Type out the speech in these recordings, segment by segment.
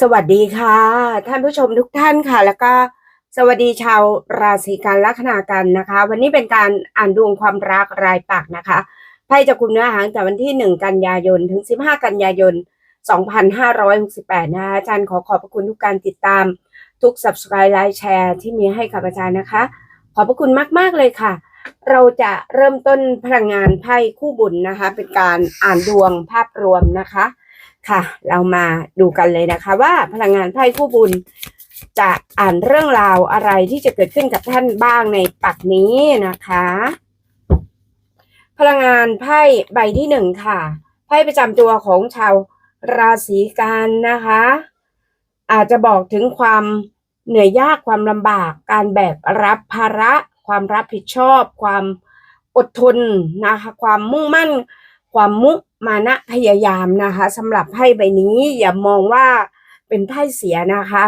สวัสดีค่ะ ท่านผู้ชมทุกท่านค่ะ แล้วก็สวัสดีชาวราศีกันลัคนากันนะคะ วันนี้เป็นการอ่านดวงความรักรายปักนะคะไพ่จะคุมเนื้อหางแต่วันที่ 1 กันยายนถึง 15 กันยายน 2568 นะคะอาจารย์ขอขอบพระคุณทุกการติดตาม ทุก subscribe ไลค์แชร์ที่มีให้กับอาจารย์นะคะ ขอบพระคุณมาก ๆ เลยค่ะ เราจะเริ่มต้นพลังงานไพ่คู่บุญนะคะ เป็นการอ่านดวงภาพรวมนะคะ ค่ะ เรามาดูกันเลยนะคะว่าพลังงานไพ่คู่บุญ จะอ่านเรื่องราวอะไรที่จะเกิดขึ้นกับท่านบ้างในปักนี้นะคะ พลังงานไพ่ใบที่หนึ่งค่ะ ไพ่ประจำตัวของชาวราศีกันนะคะ อาจจะบอกถึงความเหนื่อยยากความลำบาก การแบกรับภาระ ความรับผิดชอบ ความอดทนนะคะ ความมุ่งมั่น ความมุ มานะพยายามนะคะสำหรับไพ่ใบนี้อย่ามองว่าเป็นไพ่เสียนะคะ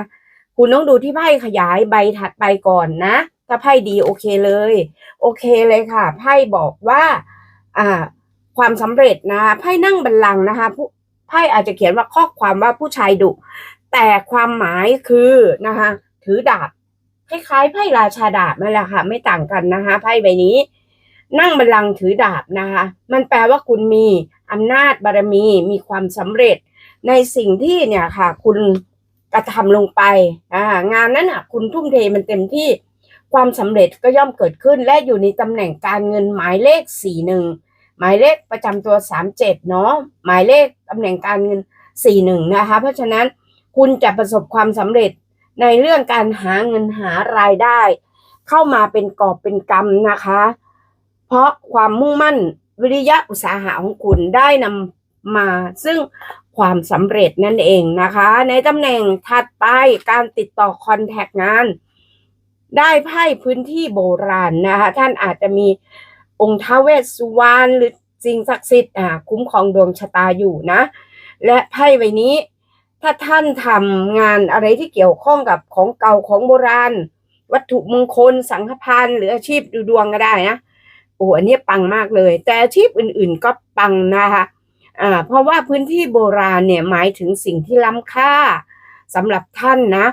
คุณต้องดูที่ไพ่ขยายใบถัดไปก่อนนะ ถ้าไพ่ดีโอเคเลย โอเคเลยค่ะ ไพ่บอกว่าอ่าความสำเร็จนะไพ่นั่งบัลลังก์นะคะผู้ไพ่อาจจะเขียนว่าข้อความว่าผู้ชายดุ แต่ความหมายคือนะคะถือดาบคล้ายๆไพ่ราชาดาบนั่นแหละค่ะ ไม่ต่างกันนะคะไพ่ใบนี้ นั่งบัลลังก์ถือดาบนะคะ มันแปลว่าคุณมี อำนาจบารมีมีความสำเร็จในสิ่งที่เนี่ยค่ะ คุณกระทำลงไปอ่างานนั้นอะ คุณทุ่มเทมันเต็มที่ความสำเร็จก็ย่อมเกิดขึ้นและอยู่ในตำแหน่งการเงินหมายเลขสี่หนึ่งหมายเลขประจำตัวสามเจ็ดเนาะหมายเลขตำแหน่งการเงินสี่หนึ่งนะคะ เพราะฉะนั้นคุณจะประสบความสำเร็จในเรื่องการหาเงินหารายได้ เข้ามาเป็นกอบเป็นกำนะคะ เพราะความมุ่งมั่น วิริยะอุตสาหะของคุณได้นำมาซึ่งความสำเร็จนั่นเองนะคะ ในตำแหน่งถัดไปการติดต่อคอนแทคงาน ได้ไพ่พื้นที่โบราณนะคะ ท่านอาจจะมีองค์ท้าเวสสุวรรณหรือสิ่งศักดิ์สิทธิ์อ่าคุ้มครองดวงชะตาอยู่นะ และไพ่ใบนี้ ถ้าท่านทำงานอะไรที่เกี่ยวข้องกับของเก่าของโบราณ วัตถุมงคลสังฆพันธ์หรืออาชีพดูดวงก็ได้นะ อ้อันนี้ปังมากเลย แต่อาชีพอื่นๆก็ปังนะคะอ่าเพราะว่าพื้นที่โบราณเนี่ยหมายถึงสิ่งที่ล้ำค่าสำหรับท่านนะ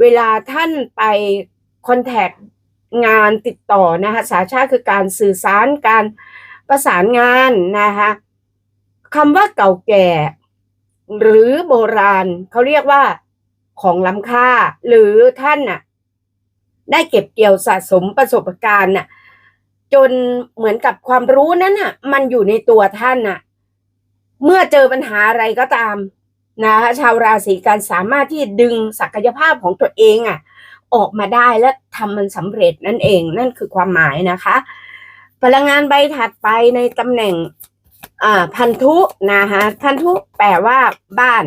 เวลาท่านไปคอนแทคงานติดต่อนะคะสาชาคือการสื่อสารการประสานงานนะคะคำว่าเก่าแก่ หรือโบราณเขาเรียกว่าของล้ำค่า หรือท่านน่ะได้เก็บเกี่ยวสะสมประสบการณ์น่ะ จนเหมือนกับความรู้นั้นน่ะ มันอยู่ในตัวท่านน่ะ เมื่อเจอปัญหาอะไรก็ตามนะคะชาวราศีกันสามารถที่ดึงศักยภาพของตัวเองอะ ออกมาได้และทำมันสำเร็จนั่นเองนั่นคือความหมายนะคะ พลังงานใบถัดไปในตำแหน่งพันธุนะคะพันธุแปลว่าบ้าน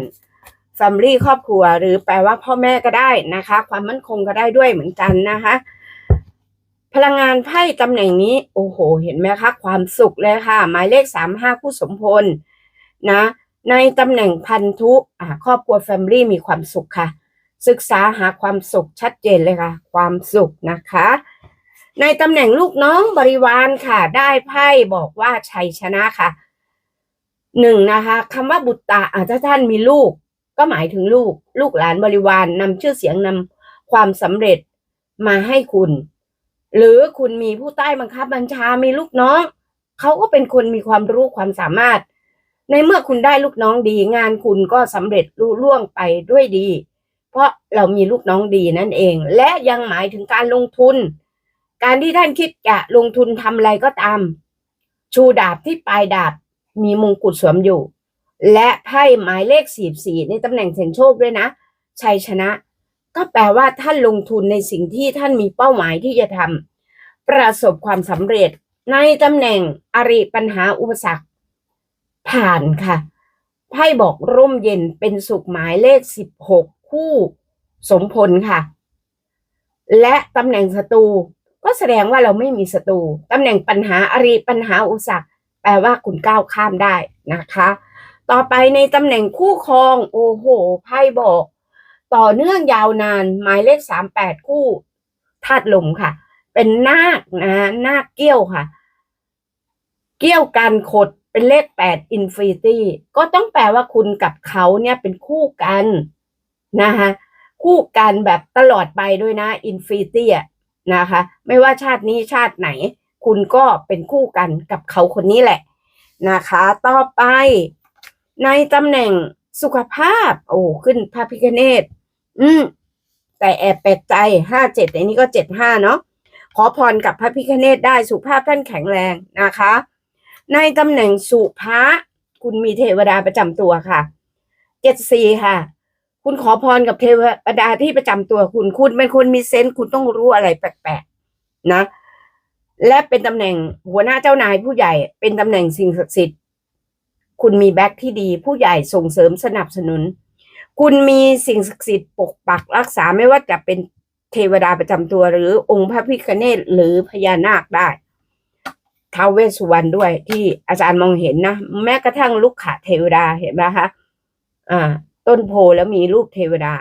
family ครอบครัว หรือแปลว่าพ่อแม่ก็ได้นะคะ ความมั่นคงก็ได้ด้วยเหมือนกันนะคะ พลังงานไพ่ตำแหน่งนี้โอ้โห เห็นไหมคะความสุขเลยค่ะ หมายเลขสามห้าคู่สมพลนะ ในตำแหน่งพันธุอ่าครอบครัว Family มีความสุขค่ะ ศึกษาหาความสุขชัดเจนเลยค่ะ ความสุขนะคะ ในตำแหน่งลูกน้องบริวารค่ะ ได้ไพ่บอกว่าชัยชนะค่ะหนึ่งนะคะคำว่าบุตตาอาจจะถ้าท่านมีลูก ก็หมายถึงลูก ลูกหลานบริวารนำชื่อเสียงนำความสำเร็จมาให้คุณ หรือคุณมีผู้ใต้บังคับบัญชามีลูกน้อง เขาก็เป็นคนมีความรู้ความสามารถ ในเมื่อคุณได้ลูกน้องดี งานคุณก็สำเร็จรุ่ล่วงไปด้วยดี เพราะเรามีลูกน้องดีนั่นเอง และยังหมายถึงการลงทุน การที่ท่านคิดจะลงทุนทำอะไรก็ตาม ชูดาบที่ปลายดาบมีมงกุฎสวมอยู่ และไพ่หมายเลขสี่สี่ในตำแหน่งเสี่ยงโชคด้วยนะชัยชนะ ก็แปลว่าท่านลงทุนในสิ่งที่ท่านมีเป้าหมายที่จะทำประสบความสำเร็จ ในตำแหน่งอริปัญหาอุปสรรค ผ่านค่ะไพ่บอกร่มเย็นเป็นสุขหมายเลขสิบหกคู่สมพลค่ะ และตำแหน่งศัตรูก็แสดงว่าเราไม่มีศัตรูตำแหน่งปัญหาอริปัญหาอุปสรรคแปลว่าคุณก้าวข้ามได้นะคะ ต่อไปในตำแหน่งคู่ครอง โอ้โหไพ่บอก ต่อเนื่องยาวนานหมายเลขสามแปดคู่ธาตุลมค่ะ เป็นนาคนะนาคเกี้ยวค่ะ เกี้ยวกันขดเป็นเลขแปดอินฟินิตี้ก็ต้องแปลว่าคุณกับเขาเนี่ยเป็นคู่กันนะคะคู่กันแบบตลอดไปด้วยนะอินฟินิตี้นะคะ ไม่ว่าชาตินี้ชาติไหน คุณก็เป็นคู่กันกับเขาคนนี้แหละนะคะ ต่อไปในตำแหน่งสุขภาพ โอ้ขึ้นพระพิคเนต อืม แต่แอบแปลกใจห้าเจ็ดในนี้ก็เจ็ดห้าเนาะขอพรกับพระพิคเนตได้สุภาพท่านแข็งแรงนะคะ ในตำแหน่งสุภะคุณมีเทวดาประจำตัวค่ะเจ็ดสี่ค่ะ คุณขอพรกับเทวดาที่ประจำตัวคุณคุณเป็นคนมีเซนส์คุณต้องรู้อะไรแปลกๆนะ และเป็นตำแหน่งหัวหน้าเจ้านายผู้ใหญ่ เป็นตำแหน่งสิ่งศักดิ์สิทธิ์คุณมีแบ็คที่ดีผู้ใหญ่ส่งเสริมสนับสนุน คุณมีสิ่งศักดิ์สิทธิ์ปกปักรักษาไม่ว่าจะเป็นเทวดาประจำตัวหรือองค์พระพิฆเนศหรือพญานาคได้ท้าวเวสสุวรรณด้วยที่อาจารย์มองเห็นนะ แม้กระทั่งลูกขาเทวดาเห็นไหมคะอ่า ต้นโพแล้วมีรูปเทวดา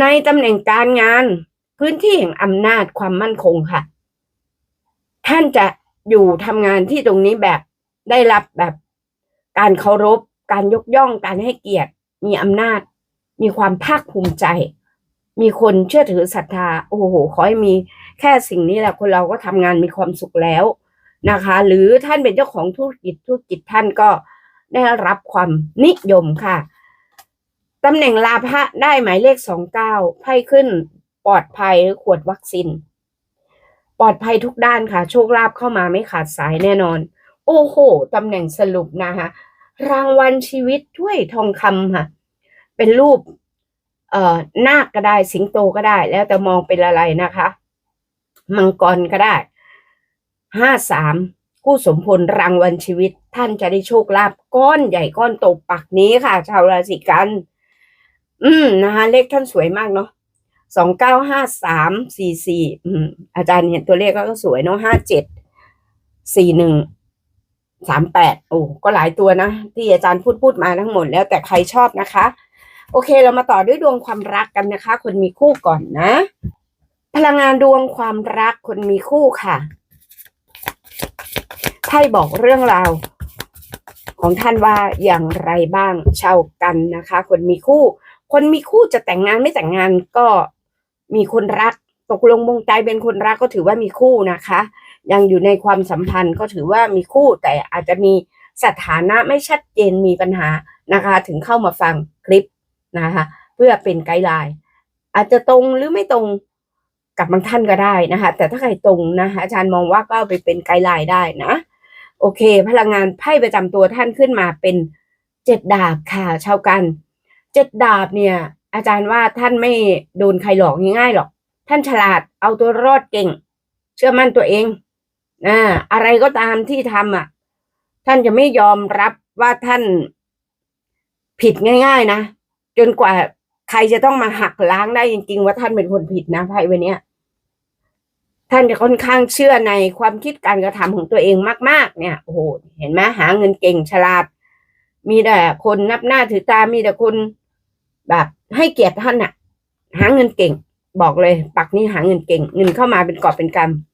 ในตำแหน่งการงานพื้นที่แห่งอำนาจความมั่นคงค่ะ ท่านจะอยู่ทำงานที่ตรงนี้แบบได้รับแบบการเคารพ การยกย่องการให้เกียรติ มีอำนาจ มีความภาคภูมิใจ มีคนเชื่อถือศรัทธา โอ้โห ขอให้มีแค่สิ่งนี้แหละคนเราก็ทำงานมีความสุขแล้วนะคะ หรือท่านเป็นเจ้าของธุรกิจธุรกิจท่านก็ได้รับความนิยมค่ะตำแหน่งลาภะได้หมายเลขสองเก้าไพ่ขึ้นปลอดภัยหรือขวดวัคซีนปลอดภัยทุกด้านค่ะ โชคลาภเข้ามาไม่ขาดสายแน่นอน โอ้โหตำแหน่งสรุปนะคะ รางวัลชีวิตถ้วยทองคำค่ะ เป็นรูป เอ่อนาคก็ได้สิงโตก็ได้ แล้วแต่มองเป็นอะไรนะคะ มังกรก็ได้ห้าสามผู้สมพลรางวัลชีวิต ท่านจะได้โชคลาภก้อนใหญ่ก้อนโตปักนี้ค่ะ ชาวราศีกัน อืมนะคะเลขท่านสวยมากเนาะสองเก้าห้าสามสี่สี่อาจารย์เห็นตัวเลขก็สวยเนาะห้าเจ็ดสี่หนึ่ง สามแปดโอ้ก็หลายตัวนะ ที่อาจารย์พูดพูดมาทั้งหมดแล้วแต่ใครชอบนะคะ โอเคเรามาต่อด้วยดวงความรักกันนะคะ คนมีคู่ก่อนนะ พลังงานดวงความรักคนมีคู่ค่ะไพ่บอกเรื่องราวของท่านว่าอย่างไรบ้างเช่ากันนะคะ คนมีคู่ คนมีคู่จะแต่งงานไม่แต่งงานก็มีคนรัก ตกลงมงใจเป็นคนรักก็ถือว่ามีคู่นะคะ ยังอยู่ในความสัมพันธ์ก็ถือว่ามีคู่แต่อาจจะมีสถานะไม่ชัดเจนมีปัญหานะคะ ถึงเข้ามาฟังคลิปนะคะ เพื่อเป็นไกด์ไลน์อาจจะตรงหรือไม่ตรงกับบางท่านก็ได้นะคะ แต่ถ้าใครตรงนะคะอาจารย์มองว่าก็าไปเป็นไกด์ไลน์ได้นะ โอเค พลังงานไพ่ประจำตัวท่านขึ้นมาเป็นเจ็ดดาบค่ะ ชาวกันเจ็ดดาบเนี่ย อาจารย์ว่าท่านไม่โดนใครหลอกง่ายๆหรอก ท่านฉลาดเอาตัวรอดเก่ง เชื่อมั่นตัวเอง อ่าอะไรก็ตามที่ทำอะ ท่านจะไม่ยอมรับว่าท่านผิดง่าย ๆ นะ จนกว่าใครจะต้องมาหักล้างได้จริง ๆ ว่าท่านเป็นคนผิดนะไพ่วันนี้ท่านจะค่อนข้างเชื่อในความคิดการกระทำของตัวเองมาก ๆ เนี่ยโอ้โหเห็นไหมหาเงินเก่งฉลาด มีแต่คนนับหน้าถือตามีแต่คนแบบให้เกียรติท่านอะหาเงินเก่ง บอกเลย ปักนี้หาเงินเก่ง เงินเข้ามาเป็นกอบเป็นกำ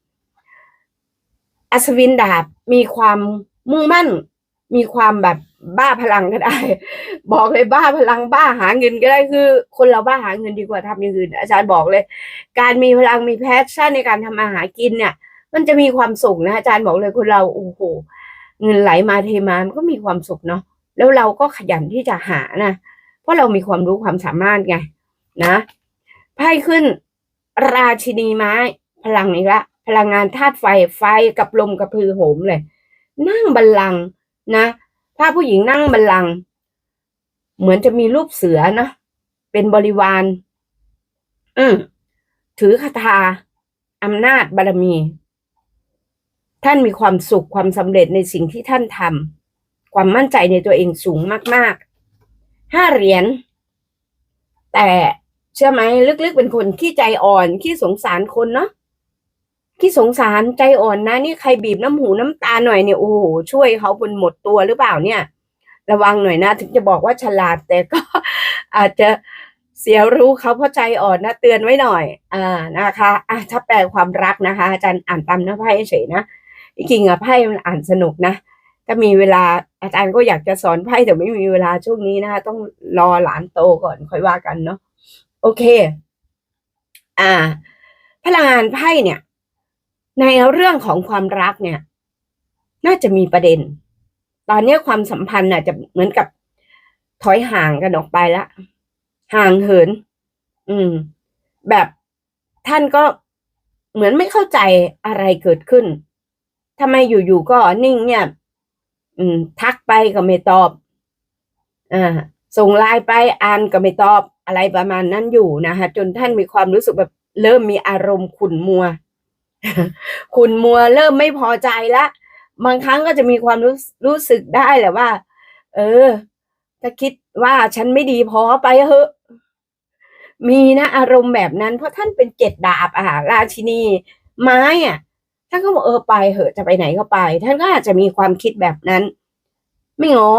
อัศวินดาบมีความมุ่งมั่น มีความแบบบ้าพลังก็ได้ บอกเลยบ้าพลังบ้าหาเงินก็ได้คือ คนเราบ้าหาเงินดีกว่าทำอย่างอื่นอาจารย์บอกเลย การมีพลังมีแพชชั่นในการทำมาหากินเนี่ย มันจะมีความสุขนะอาจารย์บอกเลยคนเราโอ้โหเงินไหลมาเทมามันก็มีความสุขเนาะแล้วเราก็ขยันที่จะหานะเพราะเรามีความรู้ความสามารถไงนะไพ่ขึ้น ราชินีไม้ พลังอีกละ พลังงานธาตุไฟไฟกับลมกับพือโหมเลย นั่งบัลลังก์นะถ้าผู้หญิงนั่งบัลลังก์เหมือนจะมีรูปเสือนะเป็นบริวาร อืมถือคาถาอำนาจบารมี ท่านมีความสุขความสำเร็จในสิ่งที่ท่านทำความมั่นใจในตัวเองสูงมากๆห้าเหรียญแต่เชื่อไหมลึกๆเป็นคนขี้ใจอ่อนขี้สงสารคนเนาะ ขี้สงสารใจอ่อนนะนี่ใครบีบน้ำหูน้ำตาหน่อยเนี่ยโอ้โหช่วยเขาบนหมดตัวหรือเปล่าเนี่ย ระวังหน่อยนะ ถึงจะบอกว่าฉลาดแต่ก็อาจจะเสียรู้เขาเพราะใจอ่อนนะเตือนไว้หน่อย อ่านะคะอะถ้าแปลความรักนะคะ อาจารย์อ่านตามหน้าไพ่เฉยนะจริงๆอะไพ่มันอ่านสนุกนะถ้ามีเวลาอาจารย์ก็อยากจะสอนไพ่แต่ไม่มีเวลาช่วงนี้นะคะต้องรอหลานโตก่อนค่อยว่ากันเนาะโอเค อ่า พลังงานไพ่เนี่ย ในเรื่องของความรักเนี่ย น่าจะมีประเด็น ตอนนี้ความสัมพันธ์น่ะจะเหมือนกับถอยห่างกันออกไปละห่างเหิน อืม แบบท่านก็เหมือนไม่เข้าใจอะไรเกิดขึ้นทำไมอยู่ๆก็นิ่งเนี่ย อืม ทักไปก็ไม่ตอบอ่าส่งไลน์ไปอ่านก็ไม่ตอบอะไรประมาณนั้นอยู่นะคะจนท่านมีความรู้สึกแบบเริ่มมีอารมณ์ขุ่นมัว ขุ่นมัวเริ่มไม่พอใจละบางครั้งก็จะมีความรู้รู้สึกได้แหละว่า เออ ถ้าคิดว่าฉันไม่ดีพอไปเถอะ มีนะอารมณ์แบบนั้น เพราะท่านเป็นเจ็ดดาบอะราชินี ไม้อะท่านก็บอกเออไปเหอะจะไปไหนก็ไป ท่านก็อาจจะมีความคิดแบบนั้น ไม่ง้อ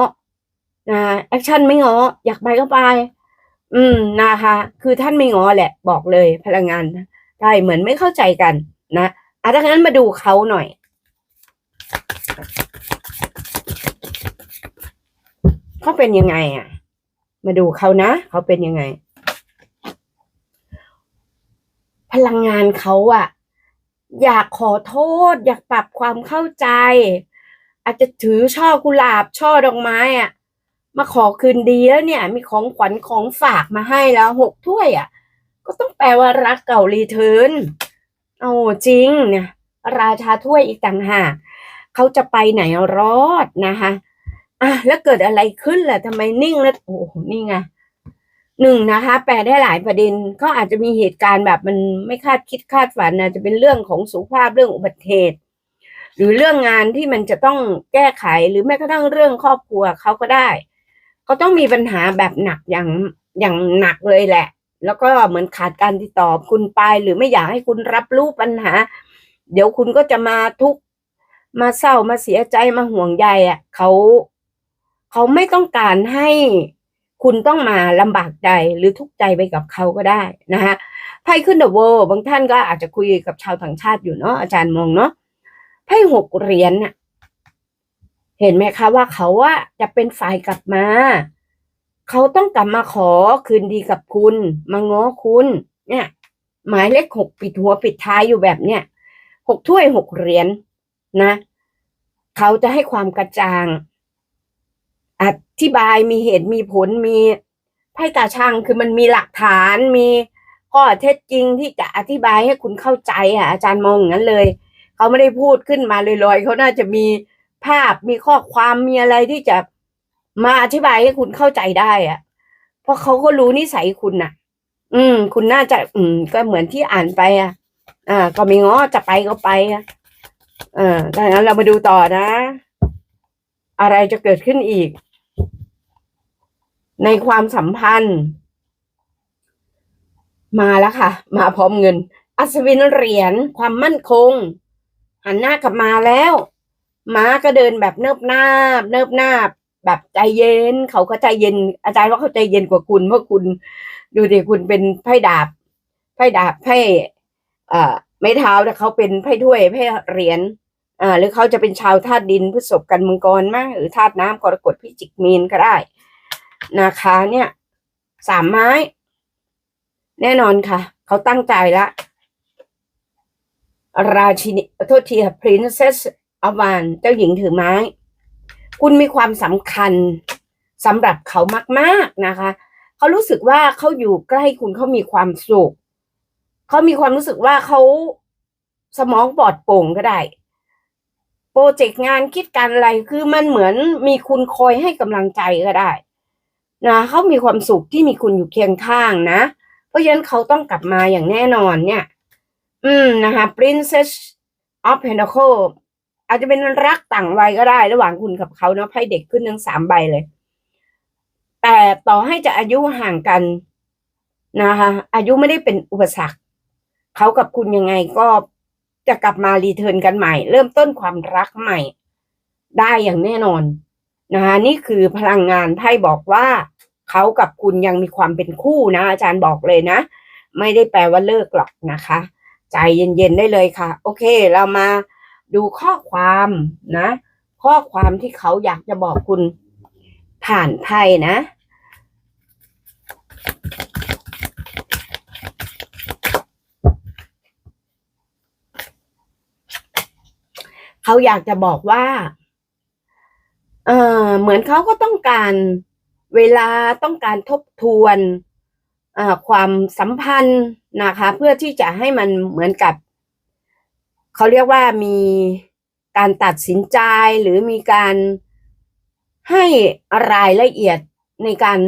นะแอคชั่นไม่ง้ออยากไปก็ไป อืมนะคะ คือท่านไม่ง้อแหละ บอกเลยพลังงานใช่เหมือนไม่เข้าใจกัน นะอะดังนั้นมาดูเขาหน่อย เขาเป็นยังไงอะ มาดูเขานะ เขาเป็นยังไง พลังงานเขาอะ อยากขอโทษ อยากปรับความเข้าใจ อาจจะถือช่อกุหลาบช่อดอกไม้อะ มาขอคืนดีแล้วเนี่ย มีของขวัญของฝากมาให้แล้วหกถ้วยอะ ก็ต้องแปลว่ารักเก่ารีเทิร์น เอาจริงเนี่ยราชาถ้วยอีกต่างหากเขาจะไปไหนรอดนะคะอะแล้วเกิดอะไรขึ้นล่ะทำไมนิ่งแล้วโอ้โหนี่ไงหนึ่งนะคะ แปลได้หลายประเด็นก็อาจจะมีเหตุการณ์แบบมันไม่คาดคิดคาดฝันนะจะเป็นเรื่องของสุขภาพเรื่องอุบัติเหตุหรือเรื่องงานที่มันจะต้องแก้ไขหรือแม้กระทั่งเรื่องครอบครัวเขาก็ได้เขาต้องมีปัญหาแบบหนักอย่างอย่างหนักเลยแหละ แล้วก็เหมือนขาดการติดต่อคุณไปหรือไม่อยากให้คุณรับรู้ปัญหา เดี๋ยวคุณก็จะมาทุกข์มาเศร้ามาเสียใจมาห่วงใยอะเขาเขาไม่ต้องการให้คุณต้องมาลำบากใจหรือทุกข์ใจไปกับเขาก็ได้นะคะไพ่ขึ้นเดอะเวลบางท่านก็อาจจะคุยกับชาวต่างชาติอยู่เนาะอาจารย์มองเนาะไพ่หกเหรียญน่ะ เห็นไหมคะว่าเขาว่าจะเป็นฝ่ายกลับมา เขาต้องกลับมาขอคืนดีกับคุณ มาง้อคุณ เนี่ย หมายเลขหกปิดหัวปิดท้ายอยู่แบบเนี้ยหกถ้วยหกเหรียญนะเขาจะให้ความกระจ่าง อธิบายมีเหตุมีผลมีไพ่ตาช่างคือมันมีหลักฐานมีข้อเท็จจริงที่จะอธิบายให้คุณเข้าใจอะอาจารย์มองอย่างนั้นเลย เขาไม่ได้พูดขึ้นมาลอยๆเขาน่าจะมีภาพมีข้อความมีอะไรที่จะ มาอธิบายให้คุณเข้าใจได้อะเพราะเขาก็รู้นิสัยคุณน่ะ อืม คุณน่าจะ อืม ก็เหมือนที่อ่านไปอะ อ่า ก็มีง้อจะไปก็ไปอะเออดังนั้นเรามาดูต่อนะ อะไรจะเกิดขึ้นอีก ในความสัมพันธ์ มาแล้วค่ะ มาพร้อมเงิน อัศวินเหรียญความมั่นคง หันหน้ากลับมาแล้ว ม้าก็เดินแบบเนิบนาบ เนิบนาบ แบบใจเย็นเขาก็ใจเย็น อาจารย์ว่าเขาใจเย็นกว่าคุณ เพราะคุณ ดูดิคุณเป็นไพ่ดาบไพ่ดาบไพ่เอ่อไม้เท้าแต่เขาเป็นไพ่ถ้วยไพ่เหรียญอ่าหรือเขาจะเป็นชาวธาตุดินพฤษภกันมังกรมากหรือธาตุน้ำกรกฎพิจิกมีนก็ได้นะคะเนี่ยสามไม้ แน่นอนค่ะ เขาตั้งใจละราชินีโทษทีค่ะ princess of w a n เจ้าหญิงถือไม้ คุณมีความสำคัญสำหรับเขามากๆนะคะ เขารู้สึกว่าเขาอยู่ใกล้คุณเขามีความสุข เขามีความรู้สึกว่าเขาสมองปลอดโปร่งก็ได้ โปรเจกต์งานคิดการอะไรคือมันเหมือนมีคุณคอยให้กำลังใจก็ได้นะเขามีความสุขที่มีคุณอยู่เคียงข้างนะ เพราะฉะนั้นเขาต้องกลับมาอย่างแน่นอนเนี่ย อืมนะคะ Princess of Pentacle อาจจะเป็นรักต่างวัยก็ได้ ระหว่างคุณกับเขาเนาะไพ่เด็กขึ้นทั้งสามใบเลย แต่ต่อให้จะอายุห่างกันนะคะอายุไม่ได้เป็นอุปสรรคเขากับคุณยังไงก็จะกลับมารีเทิร์นกันใหม่ เริ่มต้นความรักใหม่ ได้อย่างแน่นอนนะคะนี่คือพลังงานไพ่บอกว่าเขากับคุณยังมีความเป็นคู่นะ อาจารย์บอกเลยนะ ไม่ได้แปลว่าเลิกหรอกนะคะ ใจเย็นๆได้เลยค่ะ โอเค เรามา ดูข้อความนะ ข้อความที่เขาอยากจะบอกคุณผ่านไพ่นะเขาอยากจะบอกว่า เออเหมือนเขาก็ต้องการเวลาต้องการทบทวนความสัมพันธ์นะคะ เพื่อที่จะให้มันเหมือนกับ เขาเรียกว่ามีการตัดสินใจหรือมีการให้รายละเอียดในการ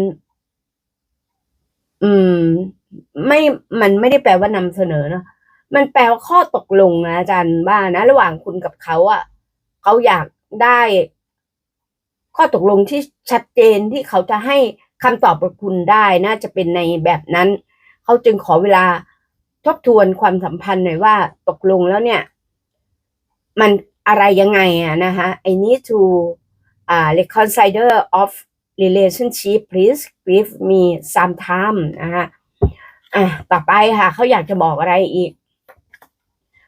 อืม ไม่ มันไม่ได้แปลว่านำเสนอเนอะมันแปลว่าข้อตกลงนะอาจารย์ว่านะ ระหว่างคุณกับเขาอะ่ะเขาอยากได้ ข้อตกลงที่ชัดเจนที่เขาจะให้คำตอบกับคุณได้น่าจะเป็นในแบบนั้น เขาจึงขอเวลาทบทวนความสัมพันธ์หน่อยว่าตกลงแล้วเนี่ย มันอะไรยังไงอะนะคะ I need to อ่า reconsider of relationship please give me some time นะคะอะต่อไปค่ะเขาอยากจะบอกอะไรอีก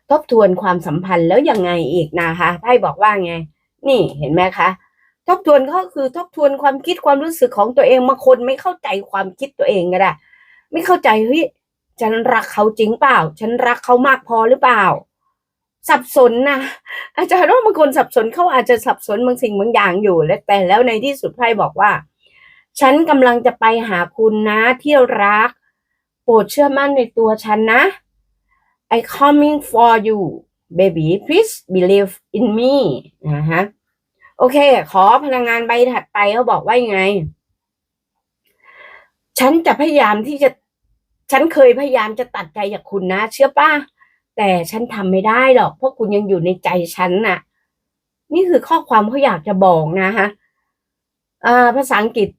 ทบทวนความสัมพันธ์แล้วยังไงอีกนะคะไพ่บอกว่าไง นี่เห็นไหมคะ ทบทวนก็คือทบทวนความคิดความรู้สึกของตัวเองบางคนไม่เข้าใจความคิดตัวเองก็ได้ ไม่เข้าใจเฮ้ยฉันรักเขาจริงเปล่า ฉันรักเขามากพอหรือเปล่า สับสนนะอาจารย์ว่าบางคนสับสนเขาอาจจะสับสนบางสิ่งบางอย่างอยู่และแต่แล้วในที่สุดไพ่บอกว่า ฉันกำลังจะไปหาคุณนะที่รัก โปรดเชื่อมั่นในตัวฉันนะ I coming for you baby please believe in me นะฮะโอเค ขอพลังงานใบถัดไปเขาบอกว่ายังไง ฉันจะพยายามที่จะ ฉันเคยพยายามจะตัดใจจากคุณนะ เชื่อป่ะ แต่ฉันทำไม่ได้หรอกเพราะคุณยังอยู่ในใจฉันน่ะ นี่คือข้อความเขาอยากจะบอกนะฮะาภาษาอังกฤษ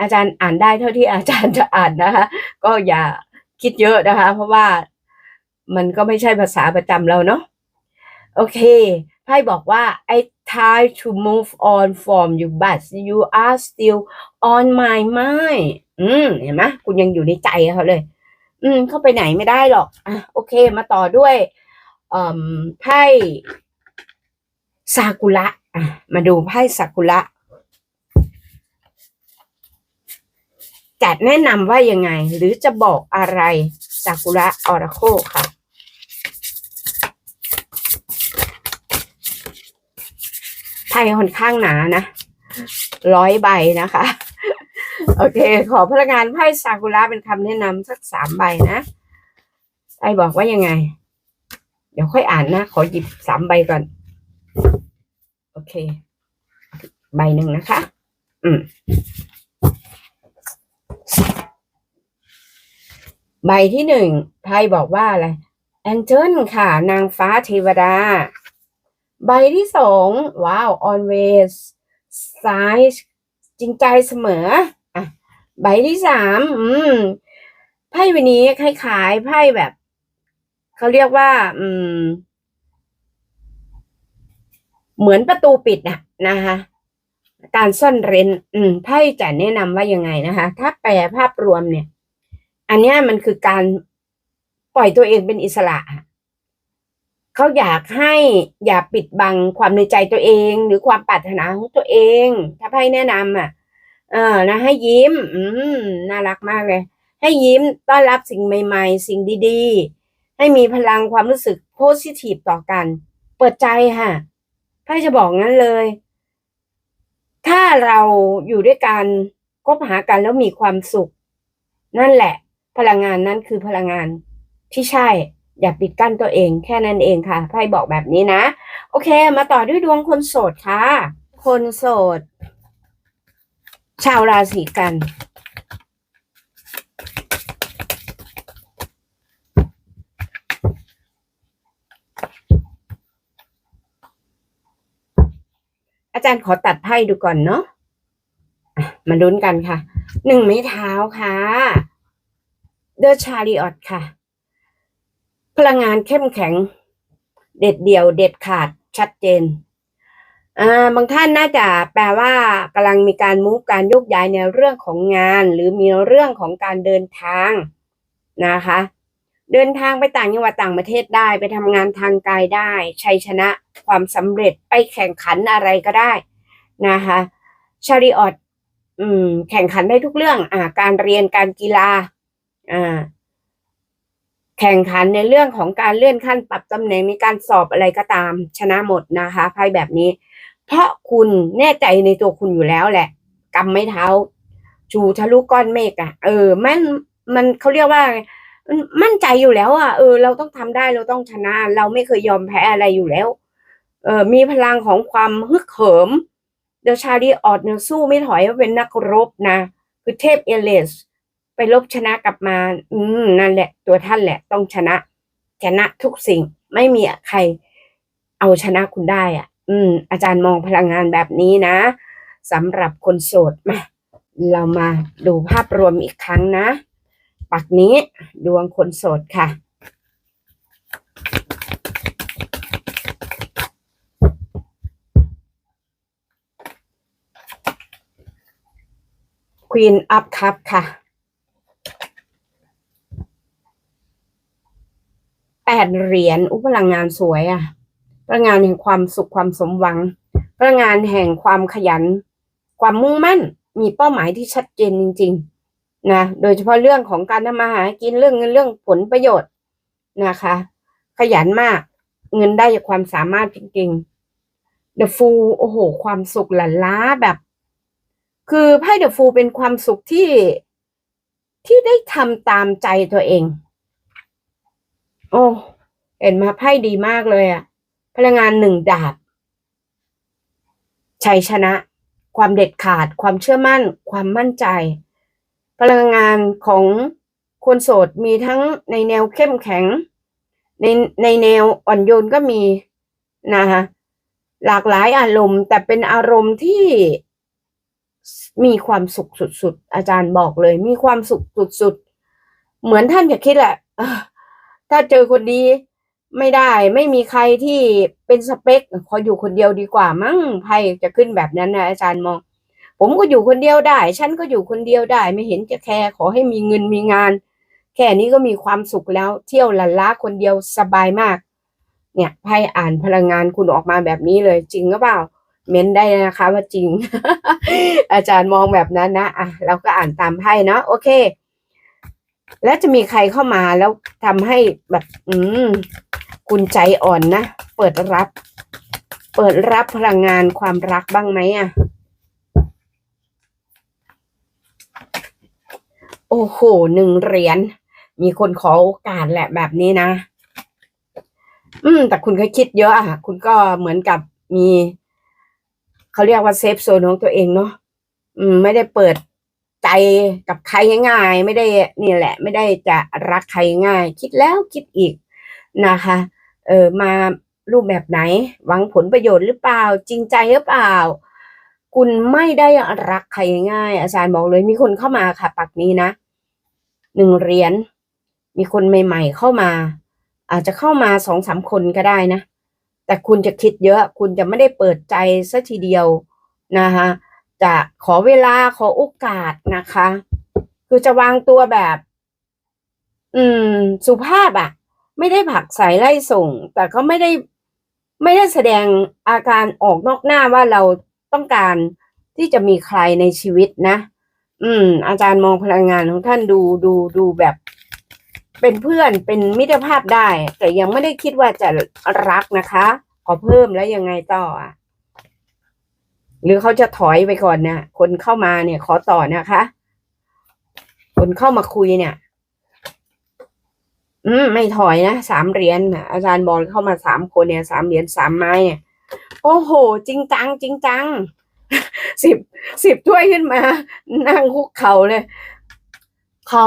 อาจารย์อ่านได้เท่าที่อาจารย์จะอ่านนะคะ ก็อย่าคิดเยอะนะคะ เพราะว่ามันก็ไม่ใช่ภาษาประจำเราเนาะโอเคไพ่บอกว่า I try to move on from you but you are still on my mind อืมเห็นไหมคุณยังอยู่ในใจเขาเลย อืม เข้าไปไหนไม่ได้หรอก อะ โอเค มาต่อด้วยอืมไพ่ซากุระอะ มาดูไพ่ซากุระจะแนะนำว่ายังไง หรือจะบอกอะไรซากุระออราโคค่ะไพ่ค่อนข้างหนานะร้อยใบนะคะ โอเค ขอพลังงานไพ่ซากุระเป็นคำแนะนำสักสามใบนะไพ่บอกว่ายังไง เดี๋ยวค่อยอ่านนะ ขอหยิบสามใบก่อน โอเค ใบหนึ่งนะคะ อืม ใบที่หนึ่งไพ่บอกว่าอะไรแองเจิลค่ะ นางฟ้าเทวดา ใบที่สองว้าว always side จริงใจเสมอ ใบที่สามอืมไพ่วันนี้คล้ายๆไพ่แบบเขาเรียกว่า อืม เหมือนประตูปิดนะนะคะ การซ่อนเร้น อืมไพ่จะแนะนำว่ายังไงนะคะ ถ้าแปลภาพรวมเนี่ย อันนี้มันคือการปล่อยตัวเองเป็นอิสระเขาอยากให้อย่าปิดบังความในใจตัวเอง หรือความปรารถนาของตัวเอง ถ้าไพ่แนะนำอะ เออนะให้ยิ้ม อืมน่ารักมากเลย ให้ยิ้มต้อนรับสิ่งใหม่ ๆ สิ่งดีๆ ให้มีพลังความรู้สึกโพสิทีฟต่อกัน เปิดใจค่ะไพ่จะบอกงั้นเลย ถ้าเราอยู่ด้วยกันคบหากันแล้วมีความสุข นั่นแหละ พลังงานนั้นคือพลังงานที่ใช่ อย่าปิดกั้นตัวเอง แค่นั้นเองค่ะไพ่บอกแบบนี้นะ โอเค มาต่อด้วยดวงคนโสดค่ะ คนโสด ชาวราศีกัน อาจารย์ขอตัดไพ่ดูก่อนเนาะมาลุ้นกันค่ะ หนึ่งไม้เท้าค่ะ เดอะชาริออตค่ะ พลังงานเข้มแข็ง เด็ดเดี่ยวเด็ดขาดชัดเจน อ่าบางท่านน่าจะแปลว่ากำลังมีการมูฟการโยกย้ายในเรื่องของงาน หรือมีเรื่องของการเดินทางนะคะ เดินทางไปต่างจังหวัดต่างประเทศได้ไปทำงานทางไกลได้ชัยชนะความสำเร็จไปแข่งขันอะไรก็ได้นะคะชาริออตอืม แข่งขันได้ทุกเรื่อง อ่า การเรียนการกีฬาอ่าแข่งขันในเรื่องของการเลื่อนขั้นปรับตำแหน่งมีการสอบอะไรก็ตามชนะหมดนะคะไพ่แบบนี้ เพราะคุณแน่ใจในตัวคุณอยู่แล้วแหละกำไม่เท้า ชูทะลุก้อนเมฆอะเออมันมันเขาเรียกว่ามั่นใจอยู่แล้วอะเออเราต้องทำได้เราต้องชนะ เราไม่เคยยอมแพ้อะไรอยู่แล้ว เออมีพลังของความฮึกเหิมเดชารีออดเนี่ยสู้ไม่ถอยว่าเป็นนักรบนะ คือเทพเอเลสไปลบชนะกลับมา อืมนั่นแหละ ตัวท่านแหละ ต้องชนะ ชนะทุกสิ่งไม่มีใคร เอาชนะคุณได้อะ อืม อาจารย์มองพลังงานแบบนี้นะสำหรับคนโสดมาเรามาดูภาพรวมอีกครั้งนะปักนี้ดวงคนโสดค่ะ Queen up cup ค่ะ แปดเหรียญอุยพลังงานสวยอะ ลังงานแห่งความสุขความสมหวังพลังงานแห่งความขยัน ความมุ่งมั่น มีเป้าหมายที่ชัดเจนจริง ๆ นะ โดยเฉพาะเรื่องของการทำมาหากินเรื่องเงินเรื่องผลประโยชน์นะคะ ขยันมาก เงินได้จากความสามารถจริงๆ The Fool โอ้โห ความสุขหลั่นล้าแบบ คือไพ่เดอะฟูเป็นความสุขที่ที่ได้ทำตามใจตัวเอง โอ้ เห็นมาไพ่ดีมากเลยอะ พลังงานหนึ่งดาบชัยชนะ ความเด็ดขาด ความเชื่อมั่น ความมั่นใจ พลังงานของคนโสดมีทั้งในแนวเข้มแข็ง ในในแนวอ่อนโยนก็มีนะคะหลากหลายอารมณ์ แต่เป็นอารมณ์ที่มีความสุขสุดๆ อาจารย์บอกเลย มีความสุขสุดๆ เหมือนท่านจะคิดแหละถ้าเจอคนดี ไม่ได้ ไม่มีใครที่เป็นสเปคขออยู่คนเดียวดีกว่ามั้งไพ่จะขึ้นแบบนั้นนะอาจารย์มอง ผมก็อยู่คนเดียวได้ ฉันก็อยู่คนเดียวได้ ไม่เห็นจะแคร์ขอให้มีเงินมีงาน แค่นี้ก็มีความสุขแล้ว เที่ยวลันล้าคนเดียวสบายมาก เนี่ยไพ่อ่านพลังงานคุณออกมาแบบนี้เลยจริงหรือเปล่า เม้นได้นะคะว่าจริง อาจารย์มองแบบนั้นนะอะเราก็อ่านตามไพ่เนาะโอเค แล้วจะมีใครเข้ามาแล้วทำให้แบบ อืม คุณใจอ่อนนะ เปิดรับ เปิดรับพลังงานความรักบ้างไหมอะโอ้โหหนึ่งเหรียญมีคนขอโอกาสแหละแบบนี้นะ อืม แต่คุณก็คิดเยอะอะคุณก็เหมือนกับมี เขาเรียกว่าเซฟโซนของตัวเองเนาะอืม ไม่ได้เปิด ใจกับใครง่าย ๆ ไม่ได้นี่แหละ ไม่ได้จะรักใครง่าย คิดแล้วคิดอีกนะคะ เออมารูปแบบไหน หวังผลประโยชน์หรือเปล่า จริงใจหรือเปล่า คุณไม่ได้รักใครง่าย อาจารย์บอกเลยมีคนเข้ามาค่ะ ปักนี้นะหนึ่งเหรียญมีคนใหม่ ๆ เข้ามา อาจจะเข้ามาสองสามคนก็ได้นะ แต่คุณจะคิดเยอะ คุณจะไม่ได้เปิดใจซะทีเดียวนะคะ จะขอเวลาขอโอกาสนะคะ คือจะวางตัวแบบ อืม สุภาพอะไม่ได้ผลักใส่ไล่ส่ง แต่ก็ไม่ได้ไม่ได้แสดงอาการออกนอกหน้าว่าเราต้องการที่จะมีใครในชีวิตนะ อืม อาจารย์มองพลังงานของท่านดูดูดูแบบ เป็นเพื่อนเป็นมิตรภาพได้ แต่ยังไม่ได้คิดว่าจะรักนะคะ ขอเพิ่มแล้วยังไงต่ออะ หรือเขาจะถอยไปก่อนเนี่ยคนเข้ามาเนี่ย ขอต่อนะคะ คนเข้ามาคุยเนี่ย อืมไม่ถอยนะสามเหรียญอาจารย์บอลเข้ามาสามคนเนี่ยสามเหรียญสามไม้เนี่ย โอ้โห จริงจัง จริงจังสิบสิบถ้วยขึ้นมา นั่งคุกเข่าเลยเขา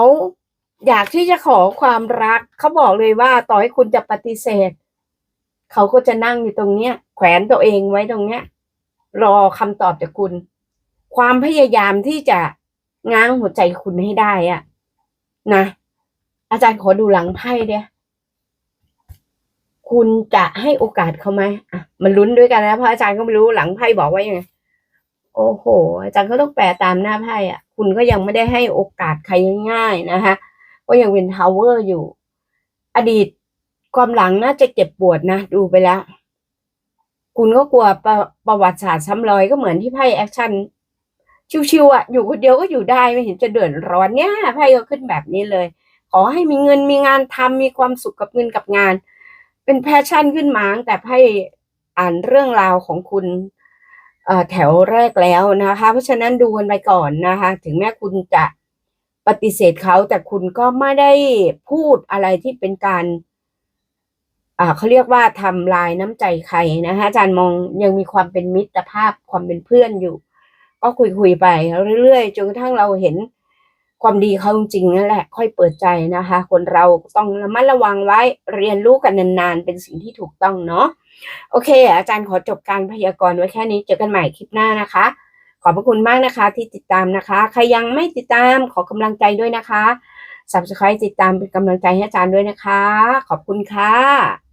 อยากที่จะขอความรัก เขาบอกเลยว่าต่อให้คุณจะปฏิเสธ เขาก็จะนั่งอยู่ตรงเนี้ย แขวนตัวเองไว้ตรงเนี้ย รอคำตอบจากคุณ ความพยายามที่จะง้างหัวใจคุณให้ได้อะนะ อาจารย์ขอดูหลังไพ่เดียคุณจะให้โอกาสเขาไหมอะ มันลุ้นด้วยกันนะเพราะอาจารย์ก็ไม่รู้หลังไพ่บอกว่ายังไงโอ้โห อาจารย์ก็ต้องแปลตามหน้าไพ่อะ คุณก็ยังไม่ได้ให้โอกาสใครง่ายๆนะคะ ก็ยังเป็นทาวเวอร์อยู่ อดีตความหลังน่าจะเจ็บปวดนะ ดูไปแล้ว คุณก็กลัวประประวัติศาสตร์ซ้ำรอยก็เหมือนที่ไพ่แอคชั่นชิวๆอะอยู่คนเดียวก็อยู่ได้ไม่เห็นจะเดือดร้อนเนี่ยไพ่ก็ขึ้นแบบนี้เลย ขอให้มีเงินมีงานทำมีความสุขกับเงินกับงาน เป็นแพชชั่นขึ้นมาตั้งแต่ไพ่อ่านเรื่องราวของคุณแถวแรกแล้วนะคะ เพราะฉะนั้นดูกันไปก่อนนะคะ ถึงแม้คุณจะปฏิเสธเขาแต่คุณก็ไม่ได้พูดอะไรที่เป็นการ เขาเรียกว่าทำลายน้ำใจใครนะคะอาจารย์มองยังมีความเป็นมิตรภาพความเป็นเพื่อนอยู่ ก็คุยคุยไปเรื่อยๆจนกระทั่งเราเห็นความดีเขาจริงๆนั่นแหละ ค่อยเปิดใจนะคะ คนเราต้องระมัดระวังไว้เรียนรู้กันนานๆ เป็นสิ่งที่ถูกต้องเนาะโอเค อาจารย์ขอจบการพยากรณ์ไว้แค่นี้เจอกันใหม่คลิปหน้านะคะ ขอบพระคุณมากนะคะ ที่ติดตามนะคะ ใครยังไม่ติดตามขอกำลังใจด้วยนะคะ subscribe ติดตามเป็นกำลังใจให้อาจารย์ด้วยนะคะ ขอบคุณค่ะ